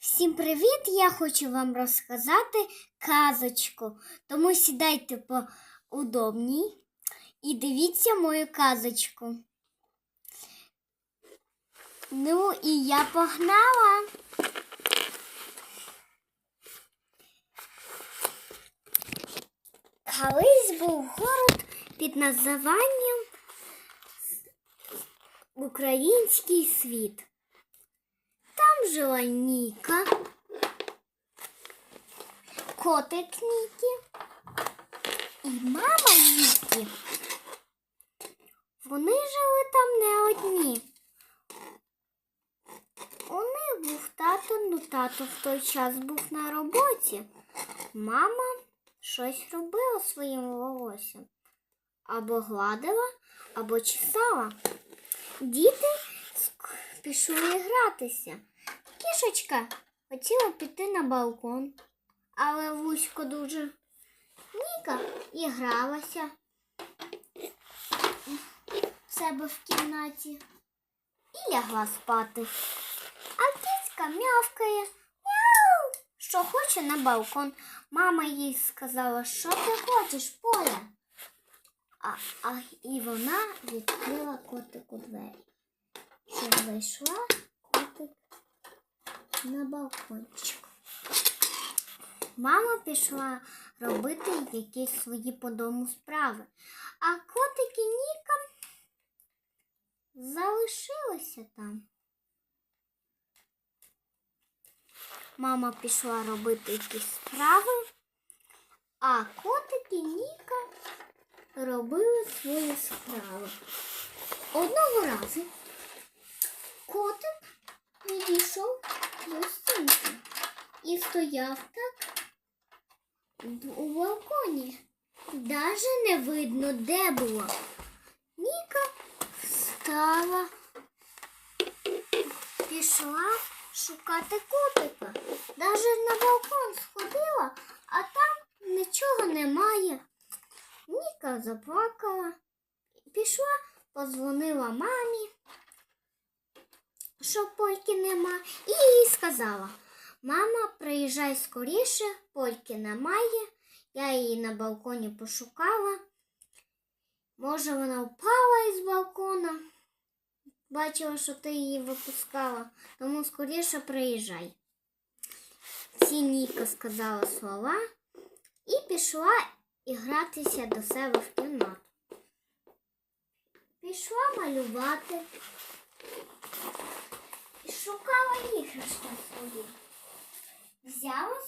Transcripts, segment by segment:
Всім привіт! Я хочу вам розказати казочку. Тому сідайте поудобній і дивіться мою казочку. Ну і я погнала. Колись був город під названням Український світ. Там жила Ніка, котик Нікі і мама Нікі. Вони жили там не одні. У них був тато, ну тато в той час був на роботі. Мама щось робила своїм волоссям. Або гладила, або чесала. Діти пішли гратися. Кішечка хотіла піти на балкон, але вузько дуже. Ніка і гралася в себе в кімнаті і лягла спати. А кицька м'явкає, мяу, що хоче на балкон. Мама їй сказала, що ти хочеш, Поля? А, а і вона відкрила котику двері. Зайшла котик на балкончик. Мама пішла робити якісь свої по дому справи, а котик і Ніка залишилися там. Мама пішла робити якісь справи, а котик і Ніка робили свої справи. Одного разу котик підійшов до і стояв так у балконі. Даже не видно, де було. Ніка встала, пішла шукати котика. Даже на балкон сходила, а там нічого немає. Ніка заплакала, пішла, позвонила мамі, що польки нема, і їй сказала: Мама, приїжджай скоріше, польки немає. Я її на балконі пошукала. Може, вона впала із балкона. Бачила, що ти її випускала, тому скоріше приїжджай. Ці Ніка сказала слова і пішла і гратися до себе в кімнату. Пішла малювати і шукала іграшки свої. Взяла,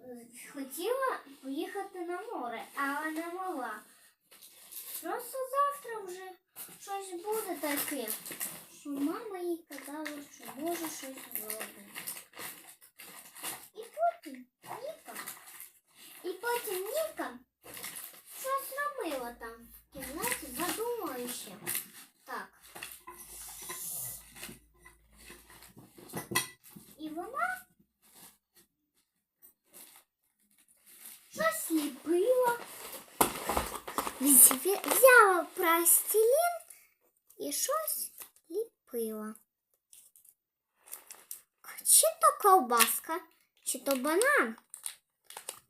е, хотіла поїхати на море, але не могла. Просто завтра вже щось буде таке, що мама їй казала, що може щось зробити. І потім Ніка і потім Ніка щось робила там в кімнаті, задумала ще. Так. І вона щось ліпила, Взя- взяла пластилін і щось ліпила. Чи то ковбаска, банан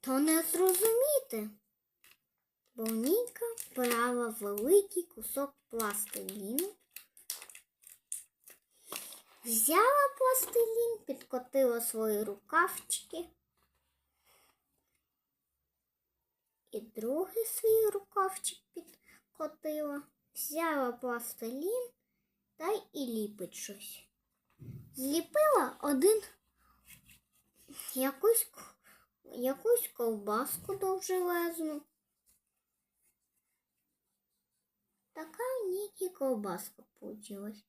то не зрозуміти. Бо Ніка брала великий кусок пластиліну, взяла пластилін, підкотила свої рукавчики і другий свій рукавчик підкотила, взяла пластилін та й ліпить щось. Зліпила один якусь якусь ковбаску довжелезну. Така Нікі ковбаска получилась.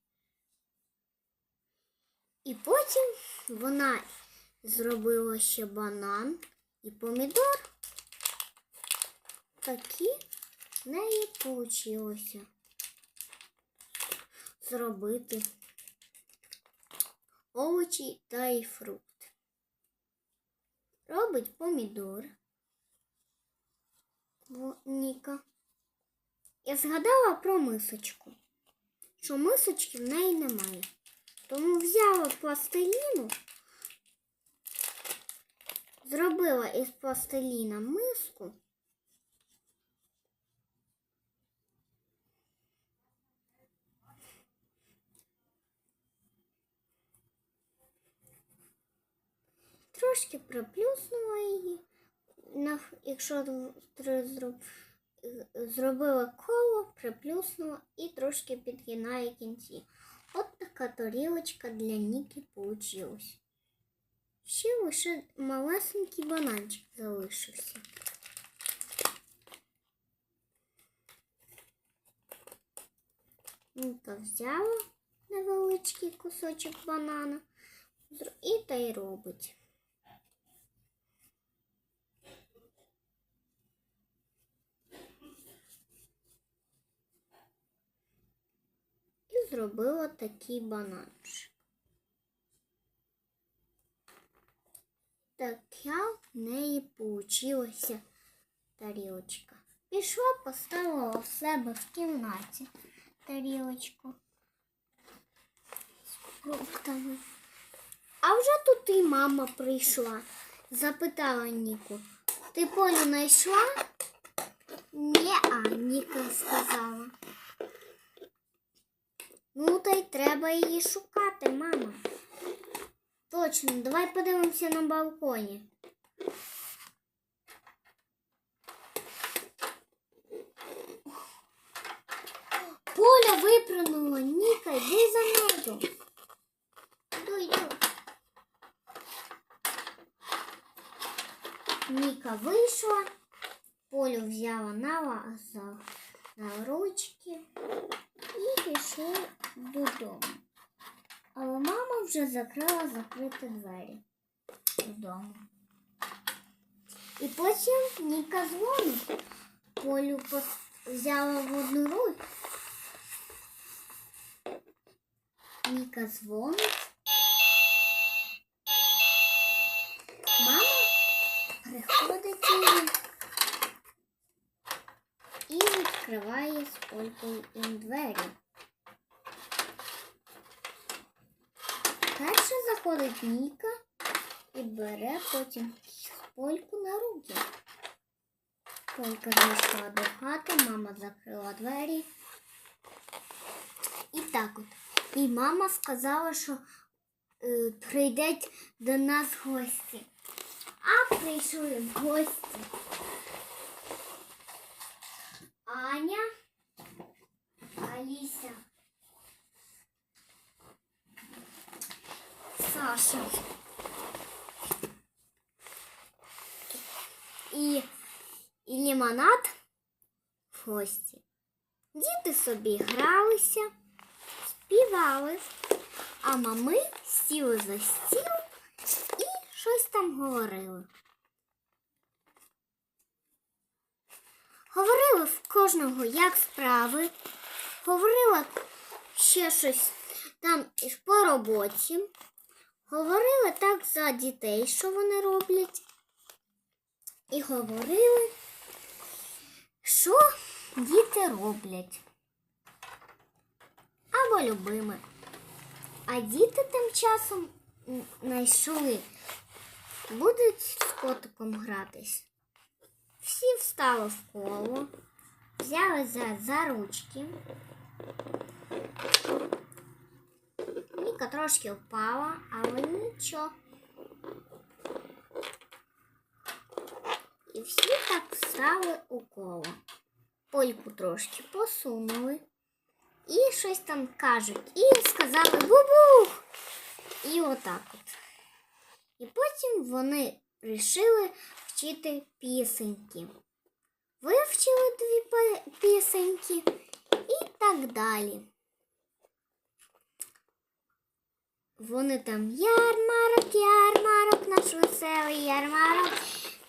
І потім вона зробила ще банан і помідор. Такі в неї получилося зробити овочі та й фрукт робить помідор. Ніка. Я згадала про мисочку, що мисочки в неї немає. Тому взяла пластиліну, зробила із пластиліна миску. Трошки приплюснула її. Якщо зроб- зробила коло, приплюснула і трошки підгинає кінці. От така тарілочка для Ніки получилась. Ще лише малесенький бананчик залишився. Ніка взяла невеличкий кусочок банана і та й робить. Зробила такий бананчик. Така в неї получилася тарілочка. Пішла, поставила в себе в кімнаті тарілочку з фруктами. А вже тут і мама прийшла. Запитала Ніку, ти Полю знайшла? Ні, а Ніка сказала. Ну, та й треба її шукати, мама. Точно, давай подивимося на балконі. Поля випрыгнула, Ніка, йди за нею. Ніка вийшла, Полю взяла на, за, на ручки і пішли додому. Але мама вже закрила закриті двері додому. І потім Ніка дзвонить. Полю взяла в одну руку. Ніка дзвонить. Мама приходить і відкриває з полькою двері. Перша заходить Ніка і бере потім польку на руки. Полька зайшла до хати, мама закрила двері. І так от. І мама сказала, що е, прийдуть до нас гості. А прийшли гості. Аня, Аліся. Саша. І, і лимонад в гості. Діти собі гралися, співали, а мами сіли за стіл і щось там говорили. Говорили в кожного, як справи, говорила ще щось там і по роботі. Говорили так за дітей, що вони роблять. І говорили, що діти роблять. Або любими. А діти тим часом знайшли, будуть з котиком гратись. Всі встали в коло, взяли за, за ручки. Ніка трошки впала, але нічого. І всі так встали у коло. Польку трошки посунули. І щось там кажуть. І сказали бубух. І отак от. І потім вони вирішили вчити пісеньки. Вивчили дві пісеньки і так далі. Вони там ярмарок, ярмарок, наш веселий ярмарок.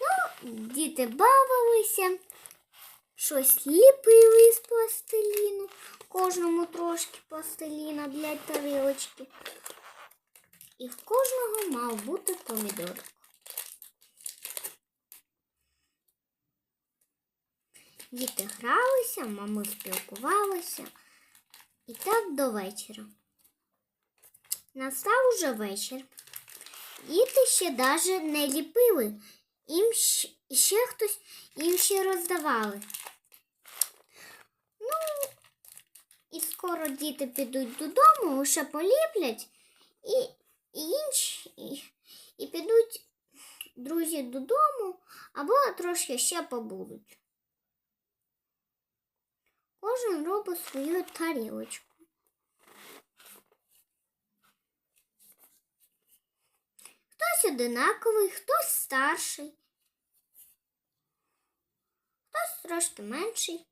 Ну, діти бавилися, щось ліпили з пластиліну, кожному трошки пластиліна для тарілочки. І в кожного мав бути помідор. Діти гралися, мами спілкувалися. І так до вечора. Настав уже вечір. Діти ще даже не ліпили їм ще, ще хтось їм ще роздавали. Ну, і скоро діти підуть додому, лише поліплять, і, і інші, і, і підуть друзі додому, або трошки ще побудуть. Кожен робить свою тарілочку. Хтось одинаковий, хтось старший, хтось трошки менший.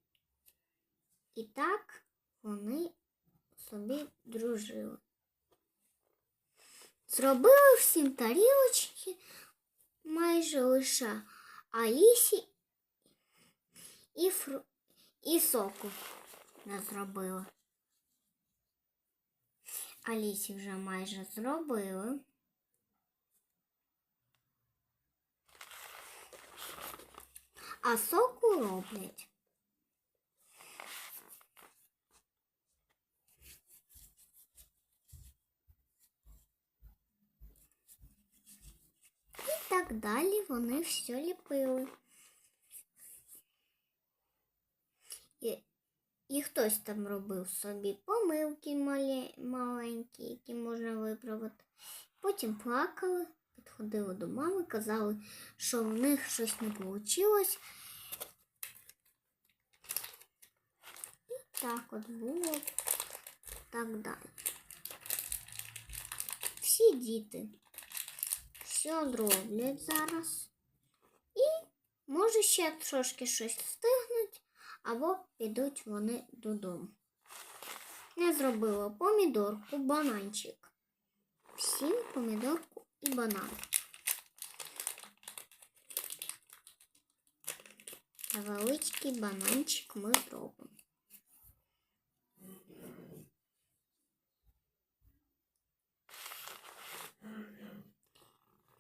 І так вони собі дружили. Зробили всім тарілочки майже лише Аїсі і, фру... і соку не зробила. Алісі вже майже зробили. А соку роблять. І так далі вони все ліпили. І, і хтось там робив собі помилки малі, маленькі, які можна виправити. Потім плакали, підходили до мами, казали, що в них щось не вийшло. І так от було так далі. Всі діти все роблять зараз. І може ще трошки щось встигнуть, або підуть вони додому. Я зробила помідорку, бананчик. Всім помідорку і банан. Невеличкий бананчик ми зробимо.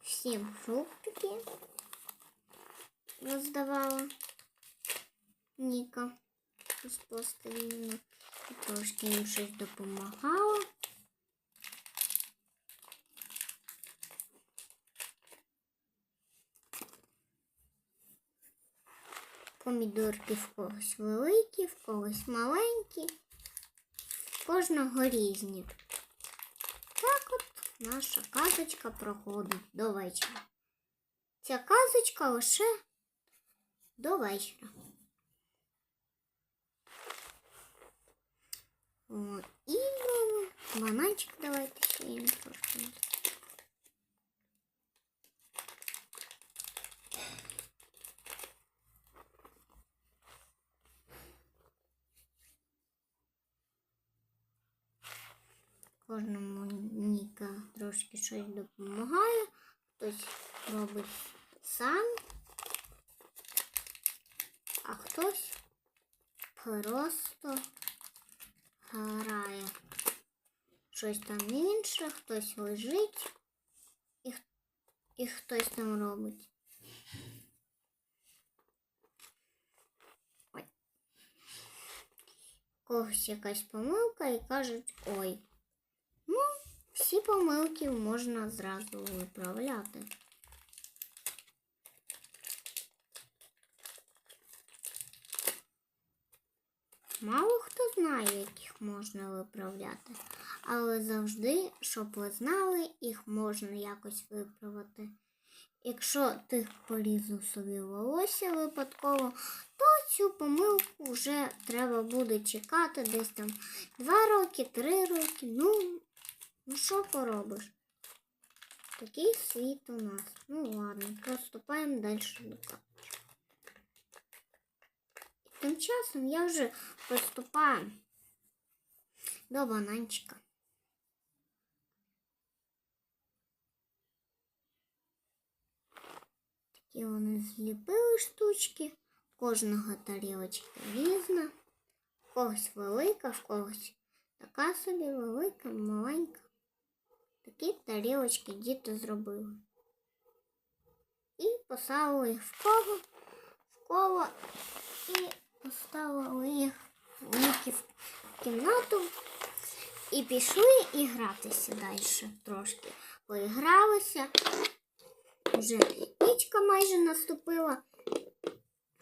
Всім фруктики роздавала Ніка з пластиліну. І Трошки їм щось допомагала. Помідорки в когось великі, в когось маленькі, в кожного різні. Так от наша казочка проходить до вечора. Ця казочка лише до вечора. О, і бананчик давайте ще їм трошки. Кожному Ніка трошки щось допомагає, хтось робить сам, а хтось просто грає. Щось там інше, хтось лежить і, і хтось там робить. Ой. Когось якась помилка і кажуть ой. Ну, всі помилки можна зразу виправляти. Мало хто знає, як їх можна виправляти, але завжди, щоб ви знали, їх можна якось виправити. Якщо ти порізав собі волосся випадково, то цю помилку вже треба буде чекати десь там два роки, три роки. Ну, ну що поробиш? Такий світ у нас. Ну ладно, приступаємо далі до капочки. Тим часом я вже приступаю до бананчика. Такі вони зліпили штучки, кожного тарілочка різна, в когось велика, в когось така собі велика, маленька. Такі тарілочки діти зробили. І поставили їх в кого, в коло і поставили їх в кімнату і пішли і гратися далі трошки. Поігралися Вже нічка майже наступила.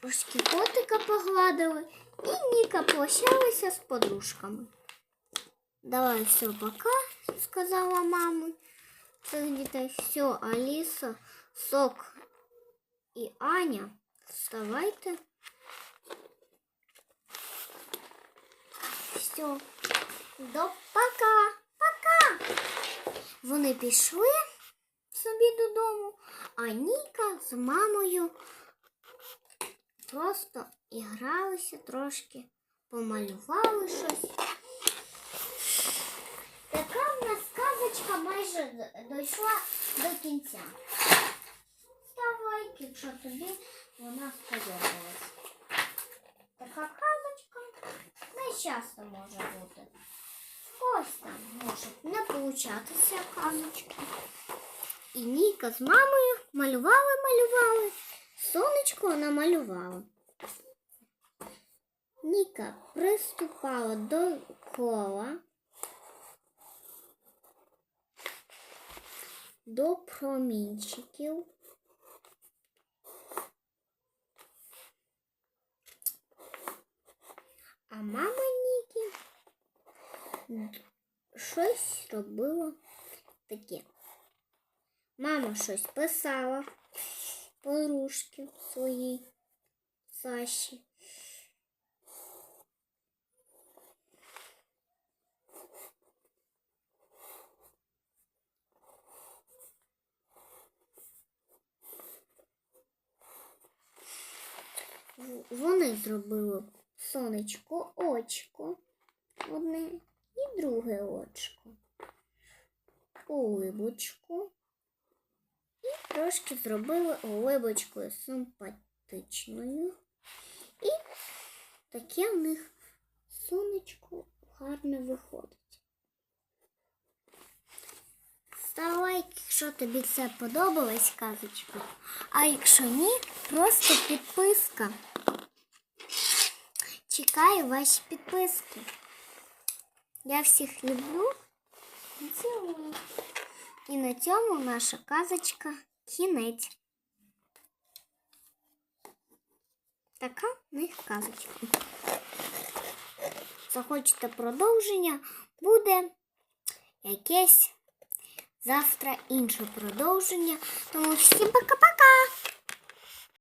Трошки котика погладили і Ніка прощалася з подружками. Давай все, пока, сказала мама. Дітей все, Аліса, Сок і Аня. Вставайте. Все. До пока. Пока. Вони пішли собі додому, а Ніка з мамою просто ігралися трошки, помалювали щось. Така в нас казочка майже дійшла до кінця. Став лайк, якщо тобі вона сподобалась. Така казочка не часто може бути. Ось там може не получатися казочки. І Ніка з мамою малювали, малювали. Сонечко намалювала. Ніка приступала до кола. До промінчиків. А мама Ніки щось робила таке. Мама щось писала подружки своїй Саші. В- Вони зробили сонечко очко одне і друге очко. Улибочку. І трошки зробили улибочкою симпатичною. І таке в них сонечко гарне виходить. Став лайк, якщо тобі це подобалась казочка. А якщо ні, просто підписка. Чекаю ваші підписки. Я всіх люблю. і цілую. І на цьому наша казочка кінець. Така в них казочка. Захочете продовження, буде якесь завтра інше продовження. Тому всім пока-пока!